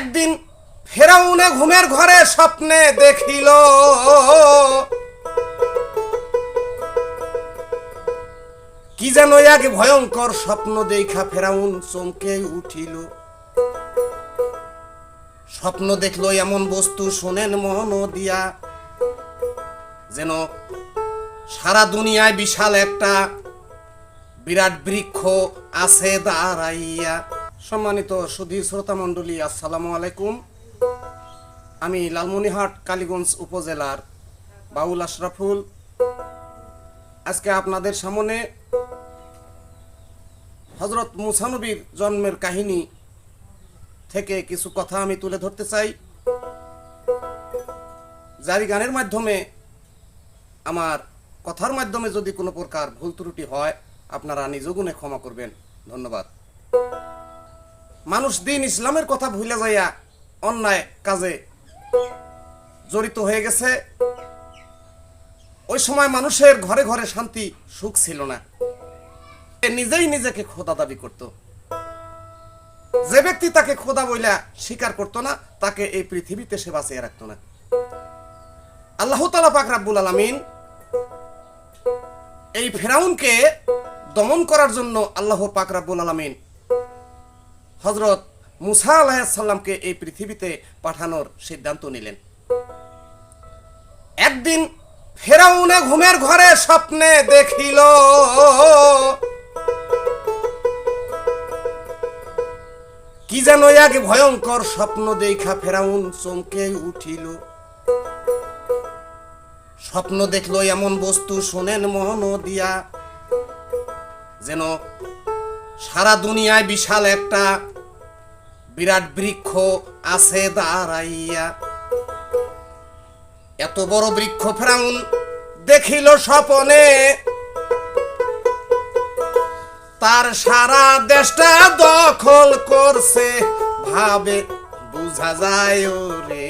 একদিন ফেরাউনে ঘুমের ঘরে স্বপ্নে দেখিল। কি যেন এক ভয়ঙ্কর স্বপ্ন দেখা ফেরাউন চমকে উঠিল। স্বপ্ন দেখল এমন বস্তু শোনেন মন দিয়া, যেন সারা দুনিয়ায় বিশাল একটা বিরাট বৃক্ষ আছে দাঁড়াইয়া। সম্মানিত সুধী শ্রোতা মণ্ডলী, আসসালামু আলাইকুম। আমি লালমনিহাট কালীগঞ্জ উপজেলার বাউল আশরাফুল। আজকে আপনাদের সামনে হজরত মুসানবীর জন্মের কাহিনী থেকে কিছু কথা আমি তুলে ধরতে চাই। জারি গানের মাধ্যমে আমার কথার মাধ্যমে যদি কোনো প্রকার ভুল ত্রুটি হয়, আপনারা নিজ গুণে ক্ষমা করবেন। ধন্যবাদ। মানুষ দিন ইসলামের কথা ভুলে যাইয়া অন্যায় কাজে জড়িত হয়ে গেছে, ওই সময় মানুষের ঘরে ঘরে শান্তি, সুখ ছিল না। নিজেই নিজেকে খোদা দাবি করত। যে ব্যক্তি তাকে খোদা বইলা স্বীকার করত না, তাকে এই পৃথিবীতে সে বাঁচিয়ে রাখতো না। আল্লাহ তালা পাক রাব্বুল আলামিন এই ফেরাউনকে দমন করার জন্য আল্লাহ পাক রাব্বুল আলামিন হজরত মুসা আলাহিসাল্লামকে এই পৃথিবীতে পাঠানোর সিদ্ধান্ত নিলেন। একদিন ফেরাউনে ঘুমের ঘরে স্বপ্নে দেখিল। কি যেন এক ভয়ঙ্কর স্বপ্ন দেখা ফেরাউন চমকে উঠিল। স্বপ্ন দেখল এমন বস্তু, শোনেন মন দিয়া, যেন সারা দুনিয়ায় বিশাল একটা বিরাট বৃক্ষ আছে দাঁড়াইয়া। এত বড় বৃক্ষ ফেরাউন দেখিল স্বপনে। তার সারা দেশটা দখল করছে, ভাবে বুঝা যায় রে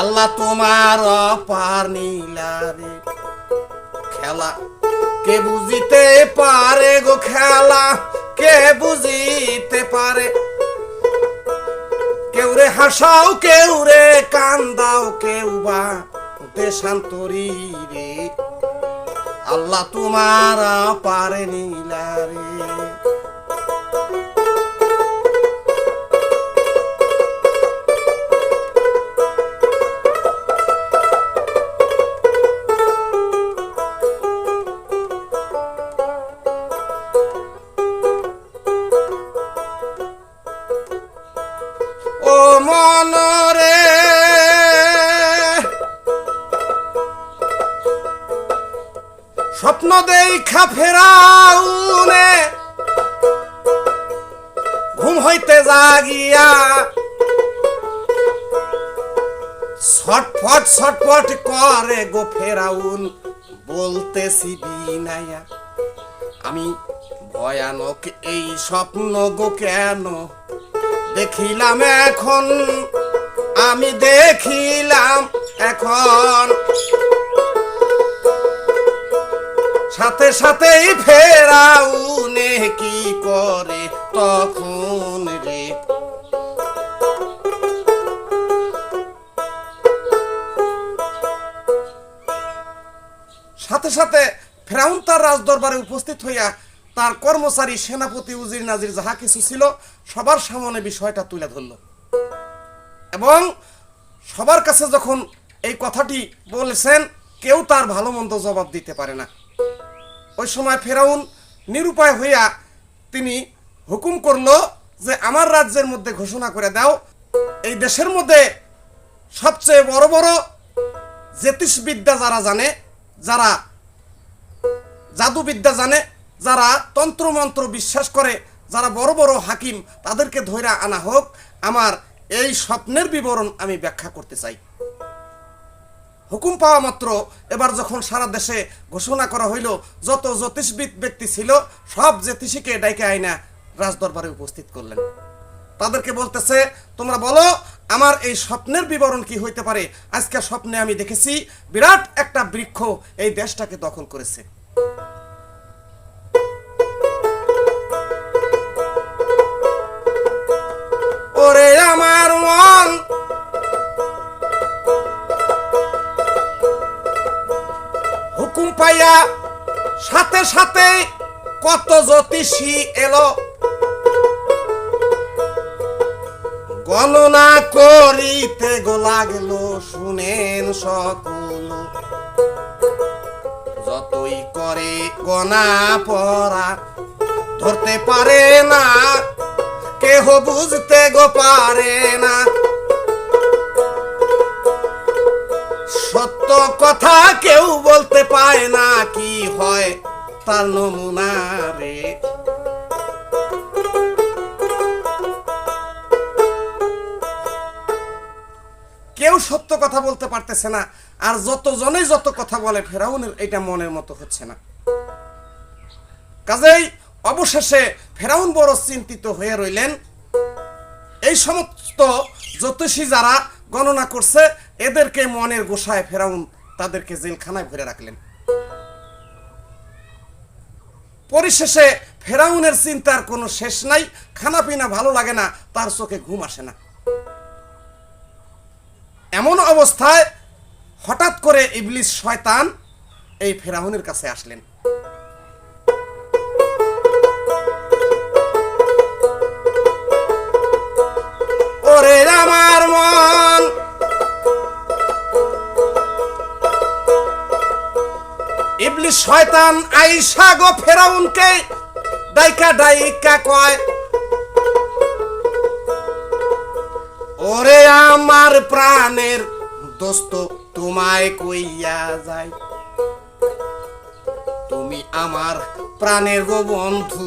আল্লাহ তোমার অপার নীলারে, খেলা কে বুঝিতে পারে গো খেলা? কে বুঝিতে পারে? কেউ রে হাসাও, কেউ রে কান্দাও, কেউ বা দেশান্তরি রে আল্লাহ তোমারা পারে নিলারে স্বপ্ন দেখা ফেরাউনে। ঘুম হইতে জাগিয়া ছটফট ছটফট করে গো ফেরাউন, বলতেছি বিনায়া, আমি ভয়ানক এই স্বপ্ন গো কেন দেখিলাম এখন? আমি দেখিলাম এখন সাথে সাথেই ফেরাউনে কি করে তখন রে? সাথে সাথে ফেরাউন তার রাজদরবারে উপস্থিত হইয়া তার কর্মচারী, সেনাপতি, উজির নাজির যাহা কিছু ছিল, সবার সামনে বিষয়টা তুলে ধরল। এবং সবার কাছে যখন এই কথাটি বলেছেন, কেউ তার ভালো মন্দ জবাব দিতে পারে না। ওই সময় ফেরাউন নিরুপায় হইয়া তিনি হুকুম করল যে আমার রাজ্যের মধ্যে ঘোষণা করে দাও, এই দেশের মধ্যে সবচেয়ে বড় বড় জ্যোতিষবিদ্যা যারা জানে, যারা জাদুবিদ্যা জানে, যারা তন্ত্রমন্ত্র বিশ্বাস করে, যারা বড় বড় হাকিম, তাদেরকে ধৈরা আনা হোক। আমার এই স্বপ্নের বিবরণ আমি ব্যাখ্যা করতে চাই। হুকুম পাওয়া মাত্র। এবার যখন সারা দেশে ঘোষণা করা হইল, যত জ্যোতিষবিদ ব্যক্তি ছিল, সব জ্যোতিষীকে ডাইকে আইনা রাজদরবারে উপস্থিত করলেন। তাদেরকে বলতেছে, তোমরা বলো, আমার এই স্বপ্নের বিবরণ কি হইতে পারে? আজকে স্বপ্নে আমি দেখেছি, বিরাট একটা বৃক্ষ এই দেশটাকে দখল করেছে। হইয়া সাথে সাথে কত জ্যোতিষী এলো। গণনা করিতে গো লাগল শুনেন সকল। যতই করে গনা পড়া, ধরতে পারে না, কেহ বুঝতে গো পারে না। সত্য কথা কেউ বলতে পায় না কি হয় তার নমুনা রে। কেউ সত্য কথা বলতে পারতেছে না, আর যতজনেই যত কথা বলে, ফেরাউনের এটা মনের মতো হচ্ছে না। কাজেই অবশেষে ফেরাউন বড় চিন্তিত হয়ে রইলেন। এই সমস্ত জ্যোতিষী যারা গণনা করছে, এদেরকে মনের গোসায় ফেরাউন তাদেরকে জেলখানায় ভরে রাখলেন। পরিশেষে ফেরাউনের চিন্তার কোনো শেষ নাই খানা পিনা ভালো লাগে না, তার চোখে ঘুম আসে না। এমন অবস্থায় হঠাৎ করে ইবলিস শয়তান এই ফেরাউনের কাছে আসলেন। ওরে আমার মন! শয়তান আইসা গো ফেরাউনকে ডাইকা ডাইকা কয়, ওরে আমার প্রাণের দোস্ত, তোমায় কইয়া যায় তুমি আমার প্রাণের গো বন্ধু,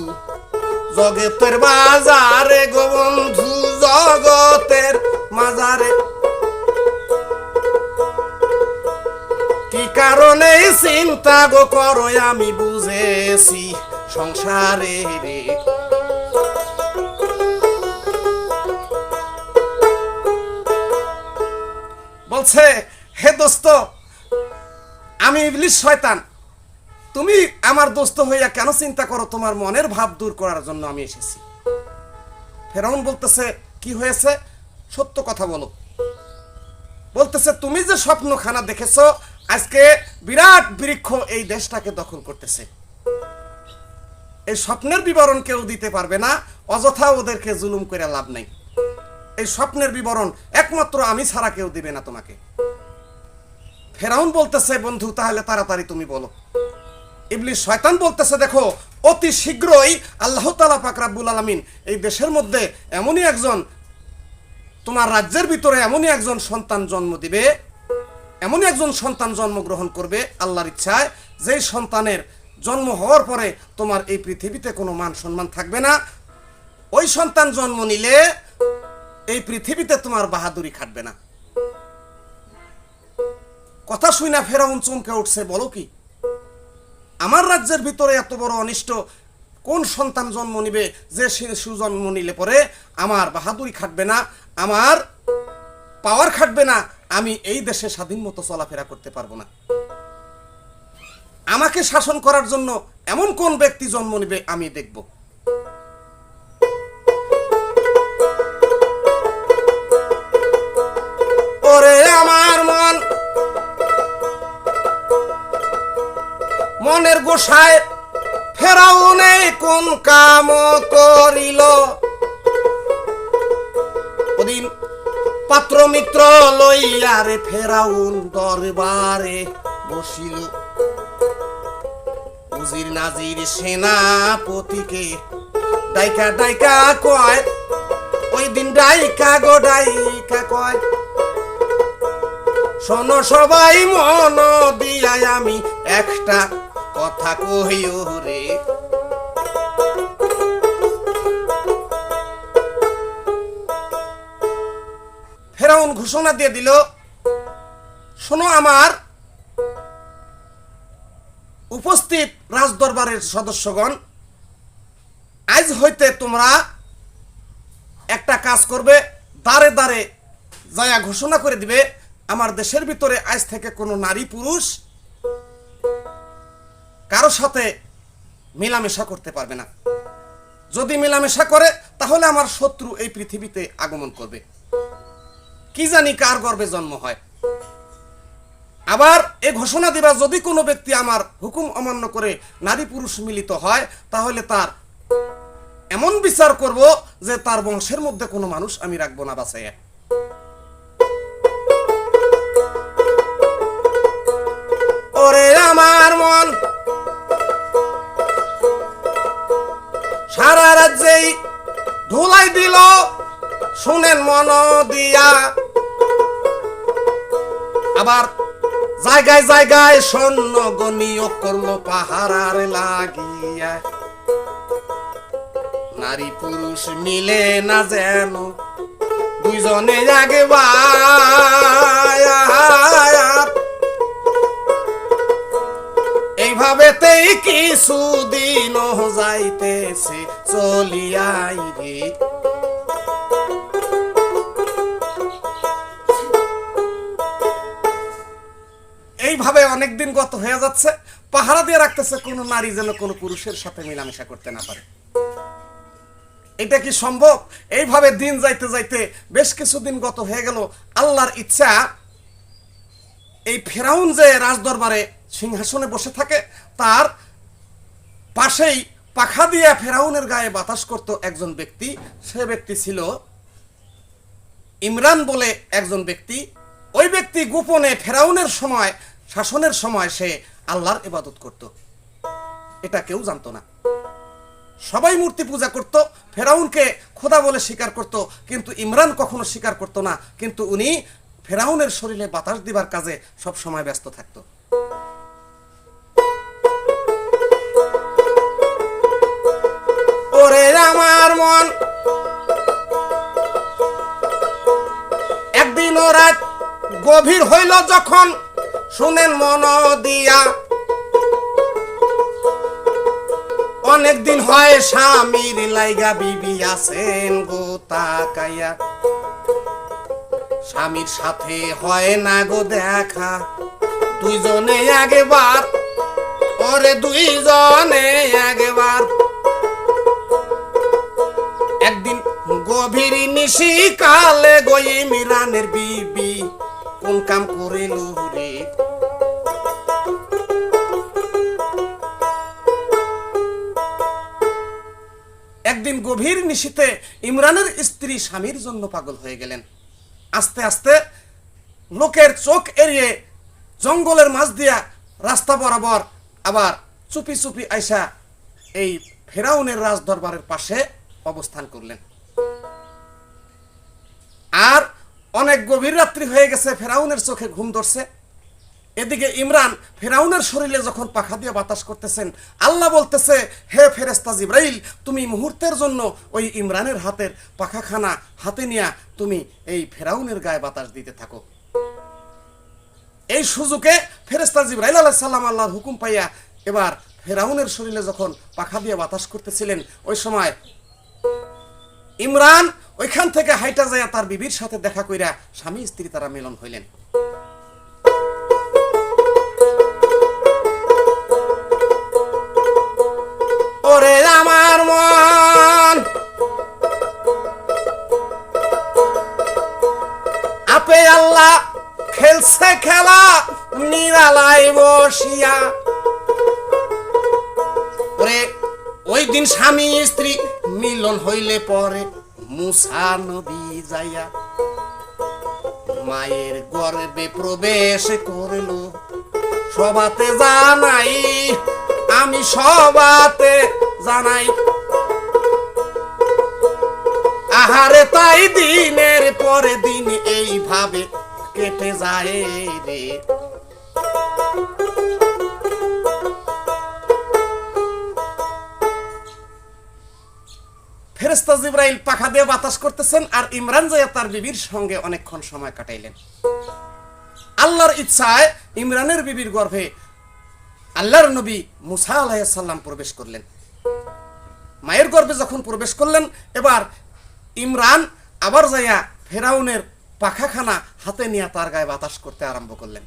জগতের বাজারে গো বন্ধু, জগতের মাজারে কারণে চিন্তা গো করো, আমি বুঝেছি সংসারে রে। বলছে, হে দোস্ত, আমি ইবলিশ শয়তান। তুমি আমার দোস্ত হইয়া কেন চিন্তা করো? তোমার মনের ভাব দূর করার জন্য আমি এসেছি। ফেরাউন বলতেছে, কি হয়েছে? সত্য কথা বলো। বলতেছে, তুমি যে স্বপ্নখানা দেখেছ আজকে বিরাট বৃক্ষ এই দেশটাকে দখল করতেছে। এই স্বপ্নের বিবরণ কেউ দিতে পারবে না, অযথা ওদেরকে জুলুম করে লাভ নাই। এই স্বপ্নের বিবরণ একমাত্র আমি ছাড়া কেউ দিবে না তোমাকে। ফেরাউন বলতেছে, বন্ধু, তাহলে তাড়াতাড়ি তুমি বলো। ইবলিশ শয়তান বলতেছে, দেখো, অতি শীঘ্রই আল্লাহ তালা পাক রাব্বুল আলমিন এই দেশের মধ্যে এমনই একজন, তোমার রাজ্যের ভিতরে এমনই একজন সন্তান জন্ম দিবে এমনই একজন সন্তান জন্মগ্রহণ করবে আল্লাহর ইচ্ছায়, যেই সন্তানের জন্ম হওয়ার পরে তোমার এই পৃথিবীতে কোনো মান সম্মান থাকবে না। ওই সন্তান জন্ম নিলে এই পৃথিবীতে তোমার বাহাদুরি খাটবে না। কথা শুই না ফেরাউন চমকে উঠছে, বলো কি? আমার রাজ্যের ভিতরে এত বড় অনিষ্ট, কোন সন্তান জন্ম নিবে, যে শিশু জন্ম নিলে পরে আমার বাহাদুরি খাটবে না, আমার পাওয়ার খাটবে না আমি এই দেশে স্বাধীন মতো চলাফেরা করতে পারব না। আমাকে শাসন করার জন্য এমন কোন ব্যক্তি জন্ম নিবে আমি দেখব। ওরে আমার মন। মনের গোসায় ফেরাও নেই কোন কাম করিল। পাত্র মিত্র লইয়ারে ফেরাউন দরবারে বসিল। উজির নাজির সেনাপতিকে ডাইকা ডাইকা কয়, ওই দিন ডাইকা গো, ডাইকা কয়। শোনো সবাই মন দিয়াই আমি একটা কথা কহিও ঘোষণা দিয়ে দিল, শোনো আমার উপস্থিত রাজদরবারের সদস্যগণ, আজ হইতে তোমরা একটা কাজ করবে দাঁড়ে দাঁড়ে যায়া ঘোষণা করে দিবে, আমার দেশের ভিতরে আজ থেকে কোনো নারী পুরুষ কারও সাথে মেলামেশা করতে পারবে না। যদি মেলামেশা করে, তাহলে আমার শত্রু এই পৃথিবীতে আগমন করবে। কি জানি কার গর্বে জন্ম হয়। আবার এ ঘোষণা দিবা, যদি কোনো ব্যক্তি আমার হুকুম অমান্য করে নারী পুরুষ মিলিত হয়, তাহলে তার এমন বিচার করব যে তার বংশের মধ্যে কোনো মানুষ আমি রাখব না বাঁচাইয়া। ওরে আমার মন, সারা রাজ্যেই ধুলাই দিল, শুনেন মন দিয়া। আবার জায়গায় জায়গায় সৈন্য গণীয় করল পাহারার লাগিয়া। নারী পুরুষ মিলে না যেন দুইজনে আগে এইভাবেতেই কিছুদিন যাইতেছে, চলিয়াই এইভাবে অনেকদিন গত হয়ে যাচ্ছে, পাহারা দিয়ে রাখতেছে কোনো নারী যেন কোনো পুরুষের সাথে মেলামেশা করতে না পারে। এটা কি সম্ভব? এইভাবে দিন যাইতে যাইতে বেশ কিছুদিন গত হয়ে গেল, আল্লাহর ইচ্ছা এই ফেরাউন যে রাজদরবারে সিংহাসনে বসে থাকে, তার পাশেই পাখা দিয়া ফেরাউনের গায়ে বাতাস করত একজন ব্যক্তি। সে ব্যক্তি ছিল ইমরান বলে একজন ব্যক্তি। ওই ব্যক্তি গোপনে ফেরাউনের সময় শাসনের সময় সে আল্লাহর ইবাদত করত। এটা কেউ জানতো না। সবাই মূর্তি পূজা করত, ফেরাউনকে খোদা বলে স্বীকার করত, কিন্তু ইমরান কখনো স্বীকার করত না, কিন্তু উনি ফেরাউনের শরীরে বাতাস দিবার কাজে সব সময় ব্যস্ত থাকতো। ওরে আমার মন, একদিন রাত গভীর হইল যখন শুনেন মন দিয়া। অনেক দিন হয় স্বামীর লাইগা বিবি আছেন গো তাকাইয়া। স্বামীর সাথে হয় না গো দেখা। দুইজনে আগেবার ওরে দুইজনে আগেবার একদিন গভীর নিশি কালে গই মিরানের বিবি কোন কাম করিল একদিন গভীর নিশিতে ইমরানের স্ত্রী স্বামীর জন্য পাগল হয়ে গেলেন। আস্তে আস্তে লোকের চোখ এড়িয়ে জঙ্গলের মাঝ দিয়া রাস্তা বরাবর আবার চুপি চুপি আইসা এই ফেরাউনের রাজ দরবারের পাশে অবস্থান করলেন। আর অনেক গভীর রাত্রি হয়ে গেছে, ফেরাউনের চোখে ঘুম ধরছে। এদিকে ইমরান ফেরাউনের শরীরে যখন পাখা দিয়ে বাতাস করতেছেন, আল্লাহ বলতেছে, হে ফেরেস্তা জিব্রাইল, তুমি মুহূর্তের জন্য ওই ইমরানের হাতের পাখাখানা হাতে নিয়া তুমি এই ফেরাউনের গায়ে বাতাস দিতে থাকো। এই সুযোগে ফেরেস্তা জিব্রাইল আলাহ সাল্লাম আল্লাহর হুকুম পাইয়া এবার ফেরাউনের শরীরে যখন পাখা দিয়ে বাতাস করতেছিলেন, ওই সময় ইমরান ওইখান থেকে হাইটা যাইয়া তার বিবির সাথে দেখা কইরা স্বামী স্ত্রী তারা মিলন হইলেন। মন আপে আল্লাহ খেলছে খেলা নিরালাই বসিয়া। ওরে, ওই দিন স্বামী স্ত্রী মিলন হইলে পরে মুসা নবী যাইয়া মায়ের গর্বে প্রবেশ করল। সবাতে জানাই, আমি সবাতে জানাই। আহারে তাই দিনের পরে দিন এইভাবে কেটে যায় রে। ফেরেস্তা জিব্রাইল পাখা দিয়ে বাতাস করতেছেন আর ইমরান জাইয়া তার বিবির সঙ্গে অনেকক্ষণ সময় কাটাইলেন। আল্লাহর ইচ্ছায় ইমরানের বিবির গর্ভে আল্লাহর নবী মুসা আলাইসাল্লাম প্রবেশ করলেন। মায়ের গর্ভে যখন প্রবেশ করলেন, এবার ইমরান আবার যাইয়া ফেরাউনের পাখাখানা হাতে নিয়ে তার গায়ে বাতাস করতে আরম্ভ করলেন।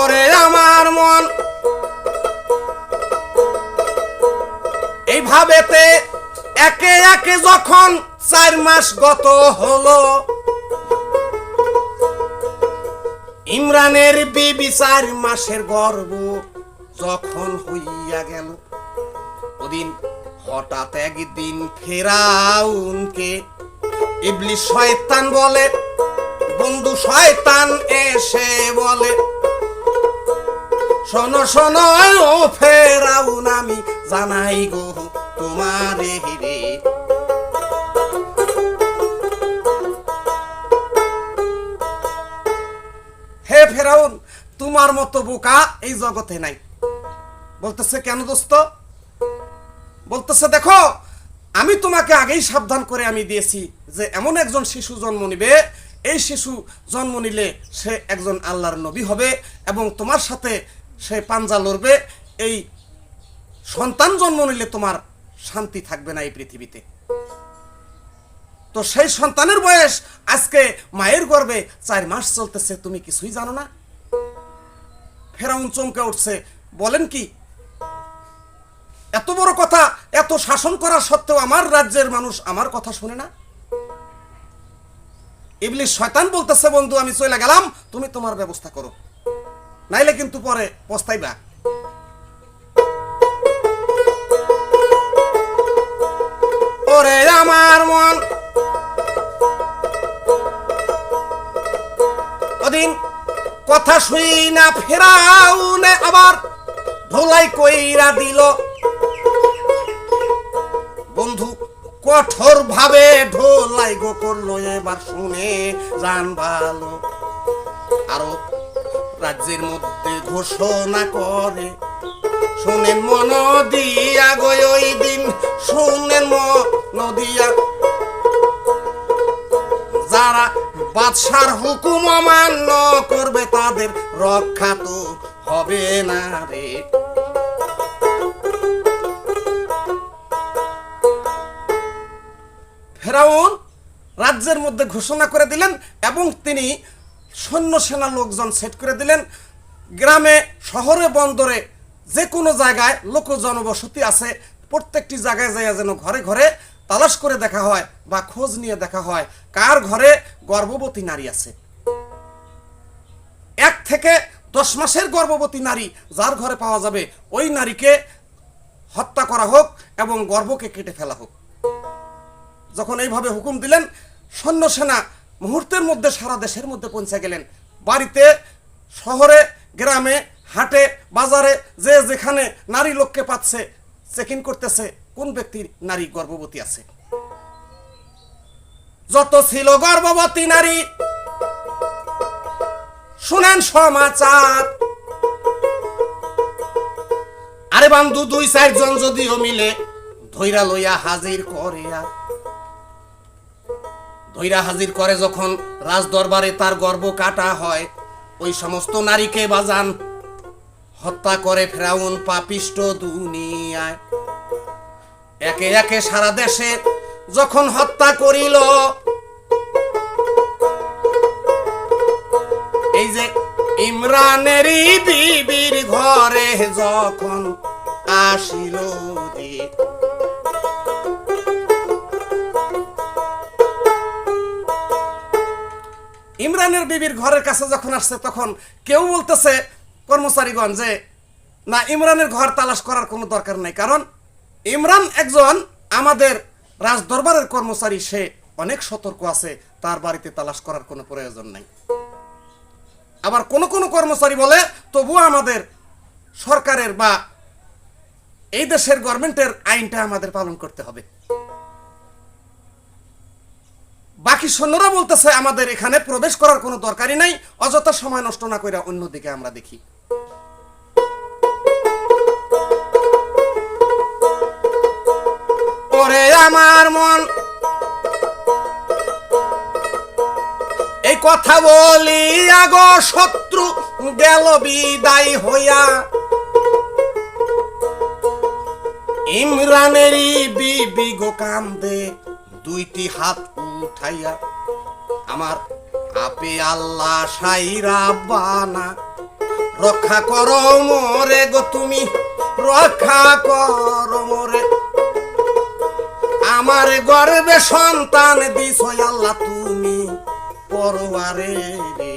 ওরে আমার মন, এইভাবেতে একে একে যখন চার মাস গত হলো ইমরানের বিবি চার মাসের গর্ব যখন হইয়া গেল। ওদিন হঠাৎ একদিন ফেরাউনকে ইবলি শয়তান বলে, বন্ধু শয়তান এসে বলে, শোনো শোনো, ও ফেরাউন, আমি জানাই গো তোমারে রে ফেরাউন, তোমার মতো বোকা এই জগতে নাই। বলতেছে, কেন দোস্ত? বলতেছে, দেখো, আমি তোমাকে আগেই সাবধান করে আমি দিয়েছি যে এমন একজন শিশু জন্ম নিবে, এই শিশু জন্ম নিলে সে একজন আল্লাহর নবী হবে এবং তোমার সাথে সে পাঞ্জা লড়বে। এই সন্তান জন্ম নিলে তোমার শান্তি থাকবে না এই পৃথিবীতে। তো সেই সন্তানের বয়স আজকে মায়ের গর্ভে চার মাস চলতেছে, তুমি কিছুই জানো না। ফেরাউন চমকে উঠছে, বলেন কি, এত বড় কথা, এত শাসন করা সত্ত্বেও আমার রাজ্যের মানুষ আমার কথা শুনে না। ইবলিশ শয়তান বলতেছে, বন্ধু, আমি চলে গেলাম, তুমি তোমার ব্যবস্থা করো। নাইলে কিন্তু পরে পস্তাইবা। ওরে আমার মন ওদিন কথা শুই না ফেরাউনে আবার ধোলাই কইরা দিল। বন্ধু কঠোর ভাবে ঢোলাই গো করল, এবার শুনে জান ভালো। আরও রাজ্যের মধ্যে ঘোষণা করে, শুনেন মন দিয়া গো, ওই দিন শুনেন মন দিয়া যারা বাদশার হুকুম অমান্য করবে তাদের রক্ষা তো হবে না রে। ফেরাউন রাজ্যের মধ্যে ঘোষণা করে দিলেন এবং তিনি সৈন্য সেনা লোকজন সেট করে দিলেন। গ্রামে, শহরে, বন্দরে যে কোনো জায়গায় লোক জনবসতি আছে। প্রত্যেকটি জায়গায় যায় যেন ঘরে ঘরে তালাশ করে দেখা হয় বা খোঁজ নিয়ে দেখা হয় কার ঘরে গর্ভবতী নারী আছে। এক থেকে দশ মাসের গর্ভবতী নারী যার ঘরে পাওয়া যাবে, ওই নারীকে হত্যা করা হোক এবং গর্ভকে কেটে ফেলা হোক। যখন এইভাবে হুকুম দিলেন, সৈন্য সেনা মুহূর্তের মধ্যে সারা দেশের মধ্যে পৌঁছে গেলেন। বাড়িতে, শহরে, গ্রামে, হাটে, বাজারে, যে যেখানে নারী লোককে পাচ্ছে চেক ইন করতেছে কোন ব্যক্তির নারী গর্ভবতী আছে? যত ছিল গর্ভবতী নারী, শুনেন সমাচার। আরে বান্ধু, দুই চারজন যদিও মিলে ধৈরা লইয়া হাজির করে আর। ধৈরা হাজির করে যখন রাজ দরবারে তার গর্ব কাটা হয়, ওই সমস্ত নারীকে বাজান হত্যা করে ফেরাউন পাপিষ্ট দুনিয়ায়। একে একে সারা দেশে যখন হত্যা করিল, এই যে ইমরানেরই বিবির ঘরে যখন আসিল ইমরানের বিবির ঘরের কাছে যখন আসছে, তখন কেউ বলতেছে কর্মচারীগণ যে, না, ইমরানের ঘর তালাশ করার কোনো দরকার নাই। কারণ ইমরান একজন আমাদের রাজ দরবারের কর্মচারী, সে অনেক সতর্ক আছে, তার বাড়িতে তালাশ করার কোনো প্রয়োজন নাই। আবার কোন কোন কর্মচারী বলে, তবুও আমাদের সরকারের বা এই দেশের গভর্নমেন্টের আইনটা আমাদের পালন করতে হবে। বাকি সৈন্যরা বলতেছে, আমাদের এখানে প্রবেশ করার কোনো দরকারই নাই, অযথা সময় নষ্ট না করে অন্যদিকে আমরা দেখি। ওরে আমার মন। এই কথা বলি আগো শত্রু, গেল বিদায় হইয়া। ইমরানেরই বিবি গো কান্দে, দুইটি হাত উঠাইয়া। আমার আপে আল্লাহ সাইরা বানা। রক্ষা করো মোরে গো তুমি, রক্ষা করো আমার গর্বে সন্তান দিছ আল্লাহ তুমি পরবারে রে।